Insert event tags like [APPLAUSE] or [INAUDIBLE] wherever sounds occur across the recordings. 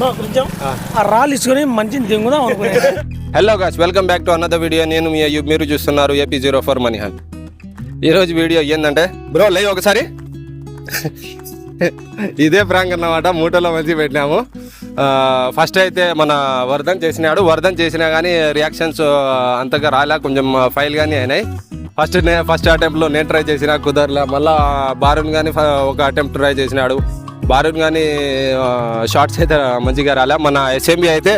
కొంచెం ఆ రాళ్ళు ఇసుకొని మంచిని దింగుదాం hello guys welcome back to another video నేను మీ మీరు చూస్తున్నారు ఏపీ జీరో ఫోర్ మనీ హన్ ఈరోజు వీడియో ఏంటంటే బ్రో లే ఒకసారి. ఇదే ప్రాంక్ అన్నమాట మూటలో మంచి పెట్టినాము. ఫస్ట్ అయితే మన వర్ధన్ చేసినాడు. వర్ధన్ చేసినా కానీ రియాక్షన్స్ అంతగా రాలే. కొంచెం ఫైల్ కానీ అయినాయి. ఫస్ట్ నే ఫస్ట్ అటెంప్ట్లో నేను ట్రై చేసిన కుదరలే. మళ్ళీ బారున్ కానీ ఒక అటెంప్ట్ ట్రై చేసినాడు. బారున్ కానీ షార్ట్స్ అయితే మంచిగా రాలే. మన ఎస్ఎంబి అయితే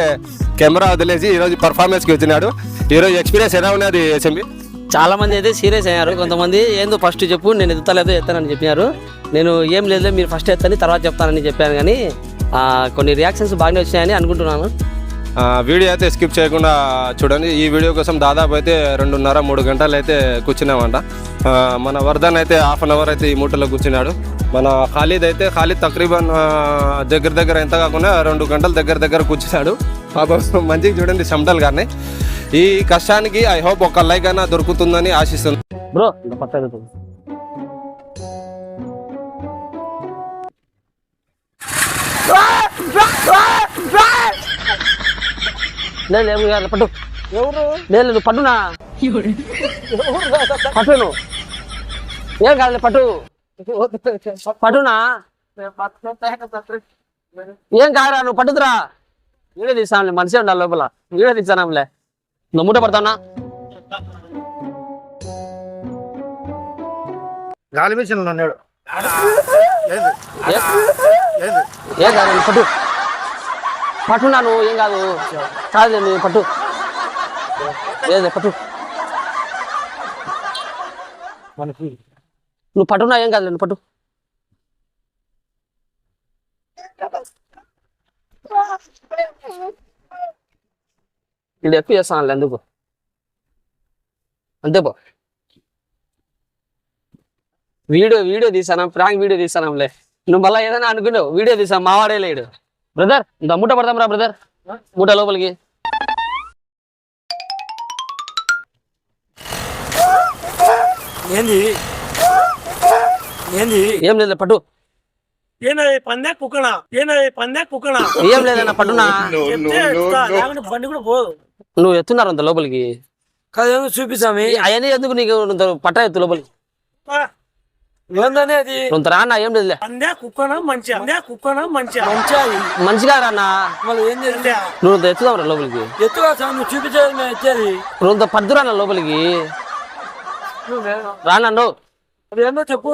కెమెరా వదిలేసి ఈరోజు పర్ఫార్మెన్స్కి వచ్చినాడు. ఈరోజు ఎక్స్పీరియన్స్ ఎలా ఉన్నది ఎస్ఎంబి చాలా మంది అయితే సీరియస్ అయ్యారు. కొంతమంది ఏందో ఫస్ట్ చెప్పు నేను ఎత్తుతలేదు ఎత్తానని చెప్పినారు. నేను ఏం లేదులే మీరు ఫస్ట్ ఎత్తని తర్వాత చెప్తానని చెప్పాను కానీ కొన్ని రియాక్షన్స్ బాగానే వచ్చినాయని అనుకుంటున్నాను. వీడియో అయితే స్కిప్ చేయకుండా చూడండి. ఈ వీడియో కోసం దాదాపు అయితే రెండున్నర మూడు గంటలు అయితే కూర్చున్నామంట. మన వర్ధన్ అయితే హాఫ్ అన్ అవర్ అయితే ఈ మూటలో కూర్చున్నాడు. మన ఖాళీద్ అయితే ఖాళీద్ తక్రీబన్ దగ్గర దగ్గర ఎంత కాకుండా రెండు గంటల దగ్గర దగ్గర కూర్చున్నాడు. పాపం మంచిగా చూడండి చెమటలు కానీ ఈ కష్టానికి ఐ హోప్ ఒక లైక్ అయినా దొరుకుతుందని ఆశిస్తున్నాను బ్రో. లేదు ఇవాళ పట్టు. ఎవరు? లేదు లేదు పట్టునా? పట్టు నువ్వు ఏం కాదులే పట్టు. పట్టునా? ఏం కాదురా నువ్వు పట్టుదురా. వీడియో తీస్తానులే మనిషి ఉండాలి లోపల. వీడియో తీస్తానంలే. నువ్వు మూట పడతావునా గాలి మిషన్ ఉన్నాడు. ఏ- ఏం కాదు నువ్వు పట్టు. పట్టునా నువ్వు? ఏం కాదు. కాదు నువ్వు పట్టు. లేదు పట్టు. నువ్వు పట్టున్నా ఏం కాదు నువ్వు పట్టు. ఇది ఎక్కువ చేస్తాను ఎందుకు? అంతే పో. వీడియో వీడియో తీసాను? ప్రాంక్ వీడియో తీసానంలే. నువ్వు మళ్ళీ ఏదైనా అనుకున్నావు వీడియో తీసాను మావాడే లేడు. బ్రదర్ ఇంత మూట పడతాం రా బ్రదర్. మూట లోపలికి. ఏంది? ఏంది? ఏం లేదు పట్టు. ఏనది పందే కుక్కనా? ఏనది పందే కుక్కనా? ఏం లేదన్న పట్టునా. బండి కూడా పోదు. నువ్వు ఎత్తున్నారు అంత లోపలికి? చూపిస్తామి? అవన్నీ ఎందుకు నీకు పట్ట ఎత్తు లోపలికి? ఏందనే అది? ఇంత రానా ఏం లేదులే. పందే కుక్కనా మంచిగా పందే కుక్కనా మంచిగా మంచిగా మంచిగా రానా మళ్ళీ ఏం నువ్వు ఎత్తుదాం రా లోపలికి. ఎత్తుగా సార్ నువ్వు చూపించేది మేము ఎత్తేది. నువ్వు ఇంత పద్దురానా లోపలికి. రానా నువ్వు. అది ఏందో చెప్పు.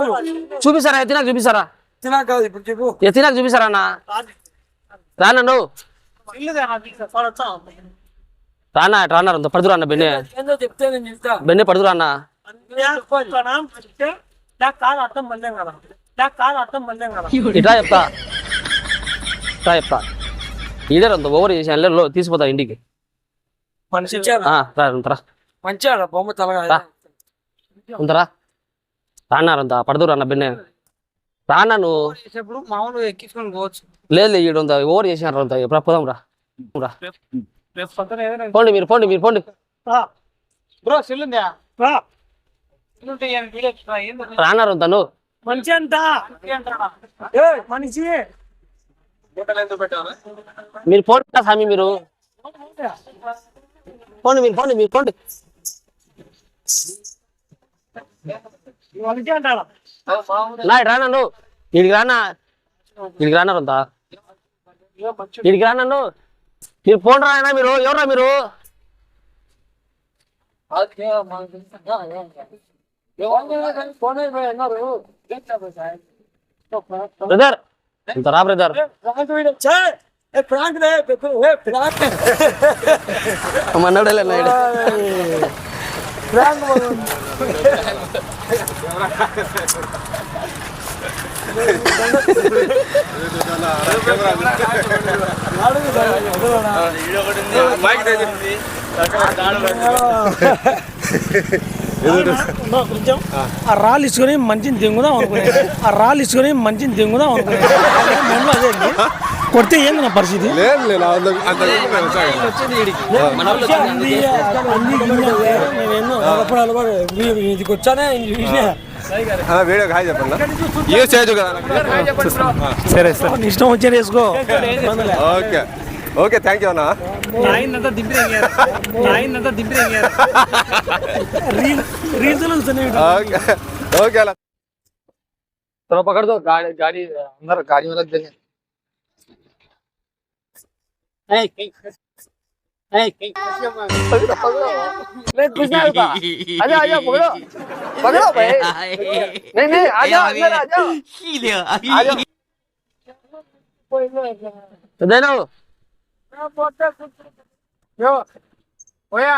చూపిస్తారా? ఎత్తినాక చూపిస్తారా? తినా కాదు ఇప్పుడు చెప్పు. ఎత్తినాక చూపిస్తారా అన్న? రానా నువ్వు? రానా రానా? ఇంత పడుతురా అన్న బెన్నె? బెన్నె పడుతురా అన్న? ఇట్లా చెప్తా. ఇట్లా చెప్తా. ఈడే అంత ఓవర్ చేసి అల్లెలో తీసిపోతా ఇంటికి. మనిషి రా బొమ్మ తలగా రా. రానారంత పడుతురా అన్న బెన్నె. రానా నువ్వు? చేసేప్పుడు మామూలుగా ఎక్కించుకొని పోవచ్చు. లేదు లేదు ఈడు అంత ఓవర్ చేసినారు అంత? ఎప్పుడు? పోదాం రా. పోండి మీరు పోండి మీరు పోండి. బ్రో సెల్లుందా? రానారు నువ్వు? మనిషి అంతా. మనిషి మీరు పోండి రా స్వామి మీరు. పోండి మీరు పోండి మీరు పోండి. మనిషి అంటారా నా ఇటు రానా నువ్వు ఇడికి రానా ఇడికి రానారు అంత ఇడికి రానా మీరు పోండి రాయనా మీరు ఎవరా మీరు బ్రదర్ ఇంత రా బ్రదర్ ప్రాంక్ ప్రాంక్ మన్నాడు నాయుడు ప్రాంక్ కొంచెం ఆ రాళ్ళు ఇసుకొని మంచిని దింగుదాం అనుకునే ఆ రాళ్ళు ఇసుకొని మంచిని దింగుదాం అనుకునే [LAUGHS] మనలో అదే ఉంది. కొడితే ఏంది నా పరిస్థితి లేదు లేదు అంత- అంత మన వాళ్ళు వచ్చింది అందుకే. అన్ని గిన్నెలు, నేను ఎన్నో ఒకప్పుడు అలవాటు. మీ- ఇదికి వచ్చానే ఇంక చూసినా. అన్న వీడియోకి హాయ్ చెప్పండి యూజ్ చేయొచ్చు కదా అన్న? సరే సార్ ఇష్టం వచ్చే వేసుకో ఇబ్బందిలే. ఓకే ఓకే థ్యాంక్ యూ అన్న రీల్ రీల్స్ లో చూస్తున్నాయి వీడు. ఓకే ఓకే అలా चलो पकड़ दो गाड़ी गाड़ी अंदर गाड़ी में रख देंगे नहीं कुछ नहीं होता आजा आजा पकड़ो पकड़ो भाई नहीं नहीं आजा अंदर आजा आजा పెద్దనా यो ओया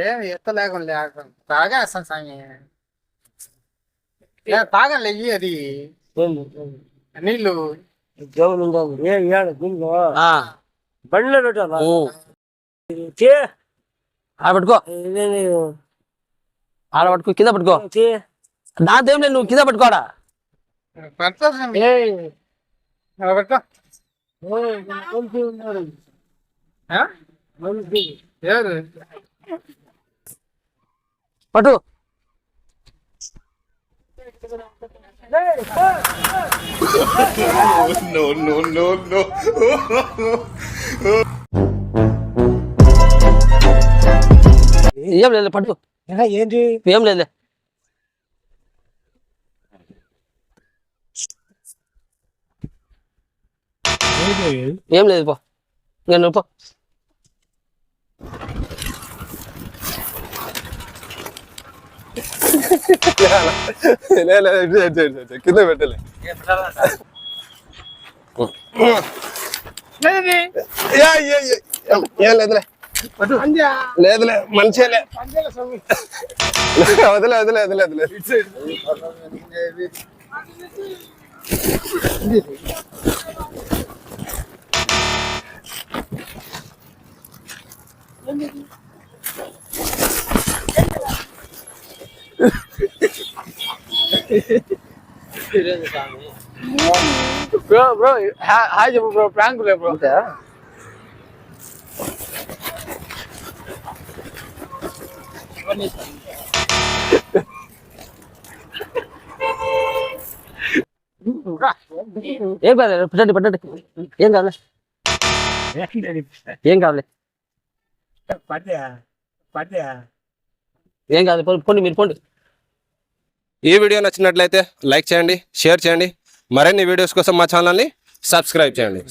ఏ ఎత్త లేకుండా లేకుండా తాగా అసలు సామి నీళ్ళు? బండిలో పెట్టాలా. ఆడ పట్టుకో. ఆడ పట్టుకో కింద పట్టుకో. దాంతో ఏం లేదు నువ్వు కింద పట్టుకోడా పెడతా no, no, no, no. ఏం లేదు పట్టు ఏంటి ఏం లేదు ఏం లేదు పో నేను పో లే, లే, ఇటు, ఇటు, ఇటు, ఇటు. కింద పెట్టలే యా, బ్రో హాయ్ చెప్పు బ్రో ప్రాంక్ లే బ్రో ఏం కాదు పెట్టండి పెట్టండి ఏం కావాలి ఏం కావాలి ఏం కాదు పోండి మీరు పోండి. ఈ వీడియో నచ్చినట్లయితే లైక్ చేయండి షేర్ చేయండి. మరిన్ని వీడియోస్ కోసం మా ఛానల్ని సబ్స్క్రైబ్ చేయండి.